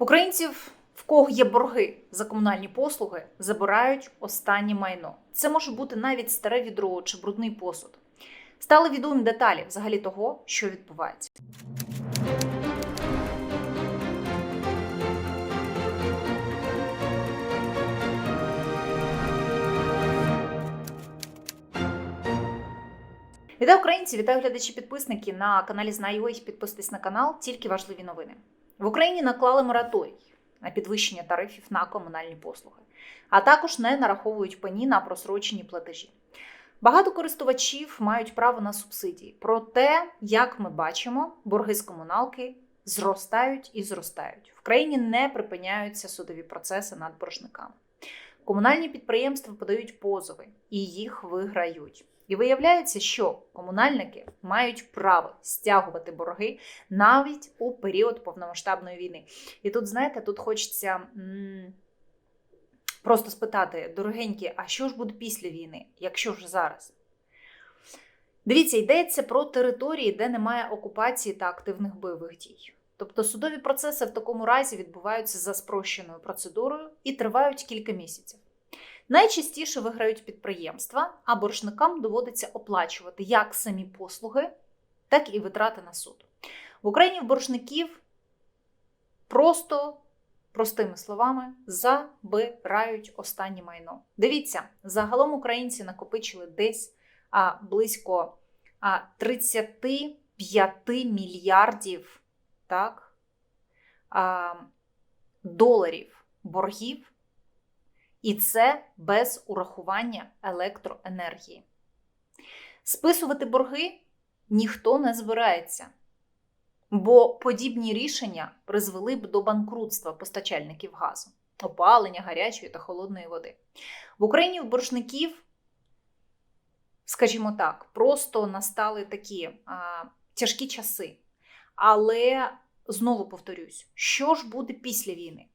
Українців, в кого є борги за комунальні послуги, забирають останнє майно. Це може бути навіть старе відро чи брудний посуд. Стали відомі деталі взагалі того, що відбувається. Вітаю українці, вітаю глядачі підписники на каналі Знаю.ua. Підписуйтесь на канал, тільки важливі новини. В Україні наклали мораторій на підвищення тарифів на комунальні послуги, а також не нараховують пені на просрочені платежі. Багато користувачів мають право на субсидії. Проте, як ми бачимо, борги з комуналки зростають і зростають. В країні не припиняються судові процеси над боржниками. Комунальні підприємства подають позови і їх виграють. І виявляється, що комунальники мають право стягувати борги навіть у період повномасштабної війни. І тут, знаєте, тут хочеться просто спитати, дорогенькі, а що ж буде після війни, якщо ж зараз? Дивіться, йдеться про території, де немає окупації та активних бойових дій. Тобто судові процеси в такому разі відбуваються за спрощеною процедурою і тривають кілька місяців. Найчастіше виграють підприємства, а боржникам доводиться оплачувати як самі послуги, так і витрати на суд. В Україні в боржників просто, простими словами, забирають останнє майно. Дивіться, загалом українці накопичили десь а, близько а, 35 мільярдів так, а, доларів боргів. І це без урахування електроенергії. Списувати борги ніхто не збирається, бо подібні рішення призвели б до банкрутства постачальників газу, опалення гарячої та холодної води. В Україні в боржників, скажімо так, просто настали такі а, тяжкі часи. Але знову повторюсь, що ж буде після війни?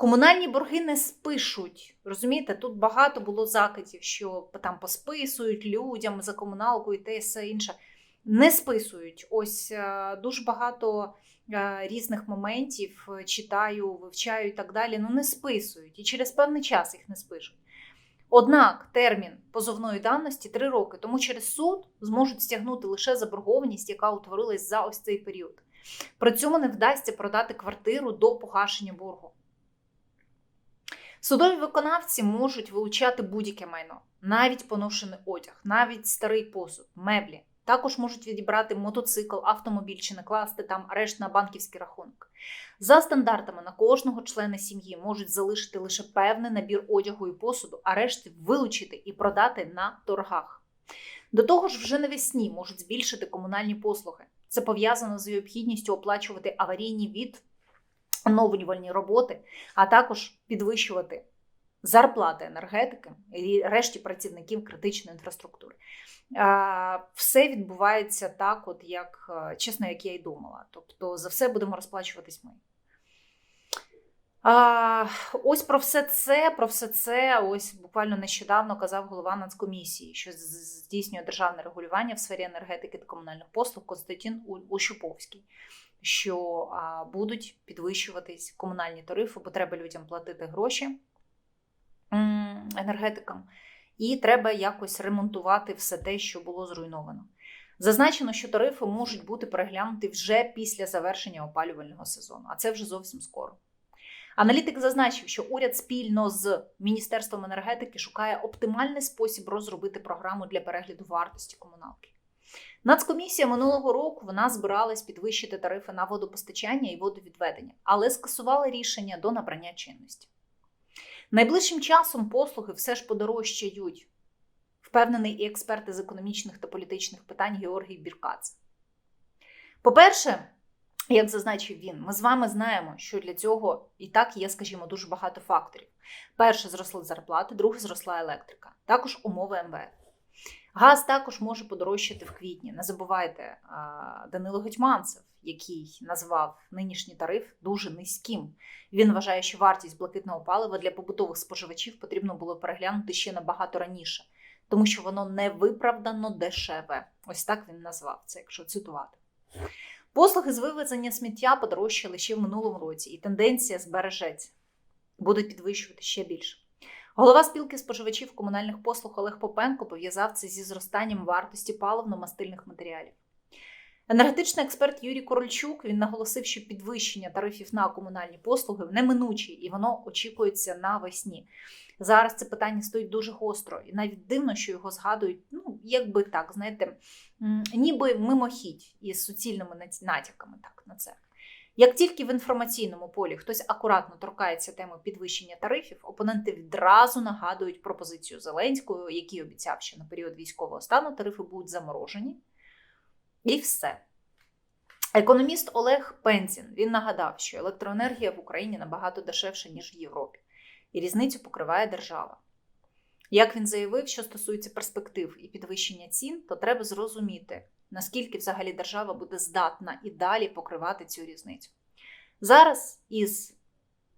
Комунальні борги не спишуть. Розумієте, тут багато було закидів, що там посписують людям за комуналку і те все інше. Не списують. Ось е, дуже багато е, різних моментів е, читаю, вивчаю і так далі. Ну не списують. І через певний час їх не спишуть. Однак термін позовної давності 3 роки, тому через суд зможуть стягнути лише заборгованість, яка утворилась за ось цей період. При цьому не вдасться продати квартиру до погашення боргу. Судові виконавці можуть вилучати будь-яке майно, навіть поношений одяг, навіть старий посуд, меблі. Також можуть відібрати мотоцикл, автомобіль чи накласти там арешт на банківський рахунок. За стандартами на кожного члена сім'ї можуть залишити лише певний набір одягу і посуду, а решти вилучити і продати на торгах. До того ж, вже навесні можуть збільшити комунальні послуги. Це пов'язано з необхідністю оплачувати аварійні від оновлювальні роботи, а також підвищувати зарплати енергетики і решті працівників критичної інфраструктури. Все відбувається так, от як чесно, як я й думала. Тобто за все будемо розплачуватись ми. А, Ось про все це, про все це, ось буквально нещодавно казав голова Нацкомісії, що здійснює державне регулювання в сфері енергетики та комунальних послуг Константин Ощуповський що а, будуть підвищуватись комунальні тарифи, бо треба людям платити гроші енергетикам, і треба якось ремонтувати все те, що було зруйновано. Зазначено, що тарифи можуть бути переглянуті вже після завершення опалювального сезону, а це вже зовсім скоро. Аналітик зазначив, що уряд спільно з Міністерством енергетики шукає оптимальний спосіб розробити програму для перегляду вартості комуналки. Нацкомісія минулого року вона збиралась підвищити тарифи на водопостачання і водовідведення, але скасувала рішення до набрання чинності. Найближчим часом послуги все ж подорожчають, впевнений і експерт із економічних та політичних питань Георгій Біркац. По-перше, як зазначив він, ми з вами знаємо, що для цього і так є, скажімо, дуже багато факторів. Перше, зросли зарплати, друге зросла електрика, також умови МВФ. Газ також може подорожчати в квітні. Не забувайте, Данило Гетьманцев, який назвав нинішній тариф дуже низьким. Він вважає, що вартість блакитного палива для побутових споживачів потрібно було переглянути ще набагато раніше, тому що воно не виправдано дешеве. Ось так він назвав це, якщо цитувати. Послуги з вивезення сміття подорожчали ще в минулому році, і тенденція збережеться. Будуть підвищувати ще більше. Голова спілки споживачів комунальних послуг Олег Попенко пов'язав це зі зростанням вартості паливно-мастильних матеріалів. Енергетичний експерт Юрій Корольчук він наголосив, що підвищення тарифів на комунальні послуги неминучі, і воно очікується навесні. Зараз це питання стоїть дуже гостро, і навіть дивно, що його згадують, ну якби так, знаєте, ніби мимохідь із суцільними натяками так на це. Як тільки в інформаційному полі хтось акуратно торкається теми підвищення тарифів, опоненти відразу нагадують пропозицію Зеленського, який обіцяв, що на період військового стану тарифи будуть заморожені. І все. Економіст Олег Пензін він нагадав, що електроенергія в Україні набагато дешевша, ніж в Європі, і різницю покриває держава. Як він заявив, що стосується перспектив і підвищення цін, то треба зрозуміти, наскільки взагалі держава буде здатна і далі покривати цю різницю. Зараз із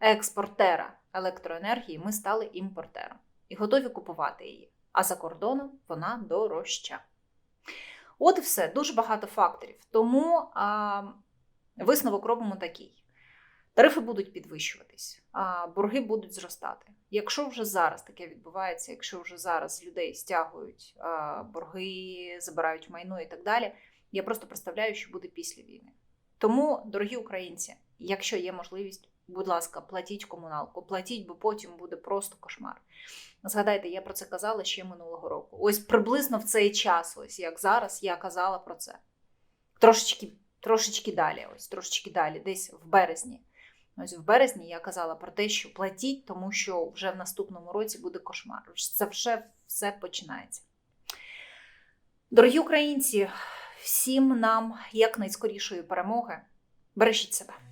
експортера електроенергії ми стали імпортером і готові купувати її. А за кордоном вона дорожча. От і все, дуже багато факторів. Тому а, висновок робимо такий: тарифи будуть підвищуватись, а борги будуть зростати. Якщо вже зараз таке відбувається, якщо вже зараз людей стягують а, борги, забирають майно і так далі, я просто представляю, що буде після війни. Тому, дорогі українці, якщо є можливість, будь ласка, платіть комуналку, платіть, бо потім буде просто кошмар. Згадайте, я про це казала ще минулого року. Ось приблизно в цей час, ось як зараз, я казала про це. Трошечки, трошечки далі, ось трошечки далі, десь в березні. Ось в березні я казала про те, що платіть, тому що вже в наступному році буде кошмар. Це вже все починається. Дорогі українці, всім нам якнайскорішої перемоги. Бережіть себе.